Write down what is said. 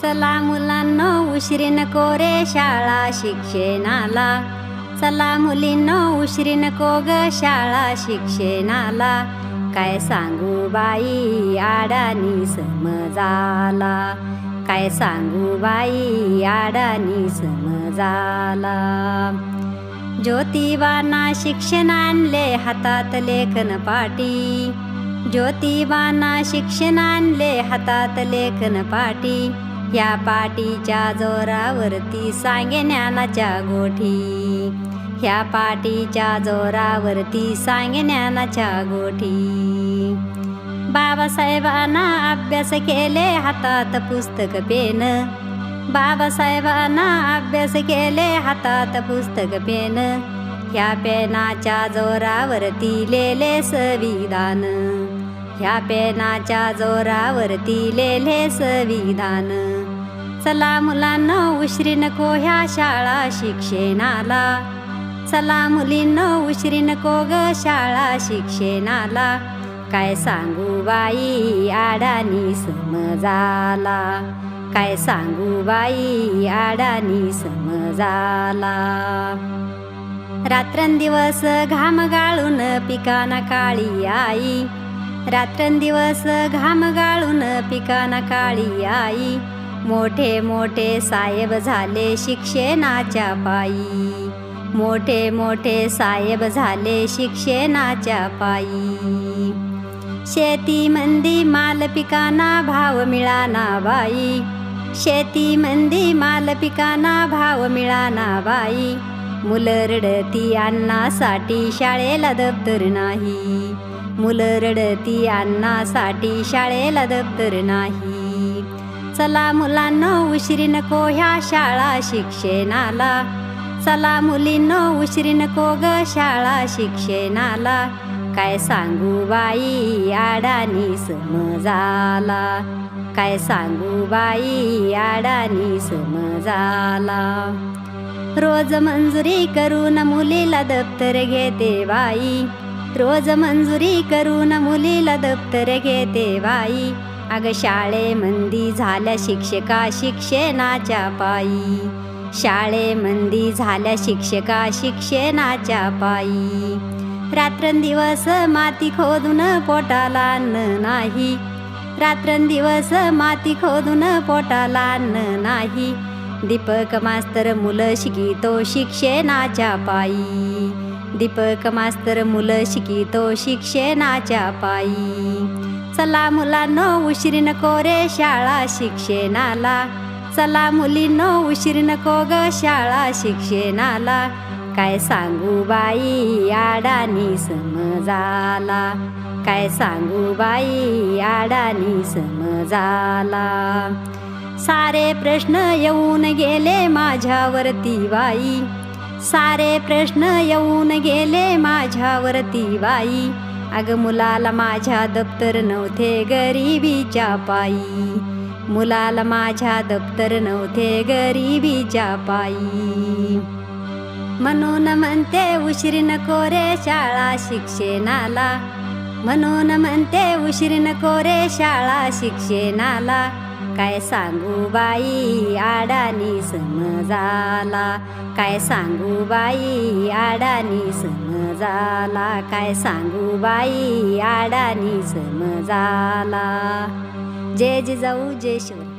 चला मुलांनो उशिरीन को रे शाळा शिक्षणाला. चला मुलींना उशिरीन को ग शाळा शिक्षणाला. काय सांगू बाई आडानी समजाला. काय सांगू बाई आडानी समजाला. ज्योतिबाना शिक्षण आणले हातात लेखन पाटी. ज्योतिबाना शिक्षण आणले हातात लेखन पाटी. ह्या पाटीच्या जोरावरती सांगे ज्ञानाच्या गोठी. ह्या पाटीच्या जोरावरती सांगे ज्ञानाच्या गोठी. बाबासाहेबांना अभ्यास केले हातात पुस्तक पेन. बाबासाहेबांना अभ्यास केले हातात पुस्तक पेन. ह्या पेनाच्या जोरावरती लेले संविधान. ह्या पेनाच्या जोरावरती लेले संविधान. चला मुलांना उशरी नको ह्या शाळा शिक्षणाला. चला मुलींनो उशरी नको ग शाळा शिक्षणाला. काय सांगू बाई आडानी समजाला. काय सांगू बाई आडानी समजाला. रात्रंदिवस घाम गाळून पिकाना काळी आई. रात्रंदिवस घाम गाळून पिकाना काळी आई. मोठे मोठे साहेब झाले शिक्षणाच्या पायी. मोठे मोठे साहेब झाले शिक्षणाच्या पायी. शेती मंदी माल पिकाना भाव मिळाना बाई. शेती मंदी माल पिकाना भाव मिळाना बाई. मुलं रडती अन्नासाठी शाळेला दप्तर नाही. मुलं रडती अन्नासाठी शाळेला दप्तर नाही. चला मुलांनो उशिरी नको ह्या शाळा शिक्षणाला. चला मुलींनो उशिरी नको ग शाळा शिक्षणाला. काय सांगू बाई आडानी समजाला काय सांगू बाई आडानी समजाला रोज मंजुरी करून मुलीला दप्तर घेते बाई. रोज मंजुरी करून मुलीला दप्तर घेते बाई. अग शाळेमंदी झाल्या शिक्षका शिक्षणाच्या पायी. शाळेमंदी झाल्या शिक्षका शिक्षणाच्या पायी. रात्रंदिवस माती खोदून पोटाला अन्न नाही. रात्रंदिवस माती खोदून पोटाला अन्न नाही. दीपक मास्तर मुलं शिकितो शिक्षणाच्या पायी. दीपक मास्तर मुलं शिकितो शिक्षणाच्या पायी. चला मुलांनो उशिरी नको रे शाळा शिक्षणाला. चला मुलींनो उशिरी नको ग शाळा शिक्षणाला. काय सांगू बाई आडानी समजाला. काय सांगू बाई आडानी समजाला. सारे प्रश्न येऊन गेले माझ्यावरती बाई. सारे प्रश्न येऊन गेले माझ्यावरती बाई. अग मुलाला माझ्या दप्तर नव्हते गरिबीच्या पायी. मुलाला माझ्या दप्तर नव्हते गरिबीच्या पायी. म्हणून म्हणते उशीर नको रे शाळा शिक्षणाला. म्हणून म्हणते उशीर नको रे शाळा शिक्षणाला. काय सांगू बाई आडानी समजाला काय सांगू बाई आडानी समजाला काय सांगू बाई आडानी समजाला जय जिजाऊ जय शिवराय.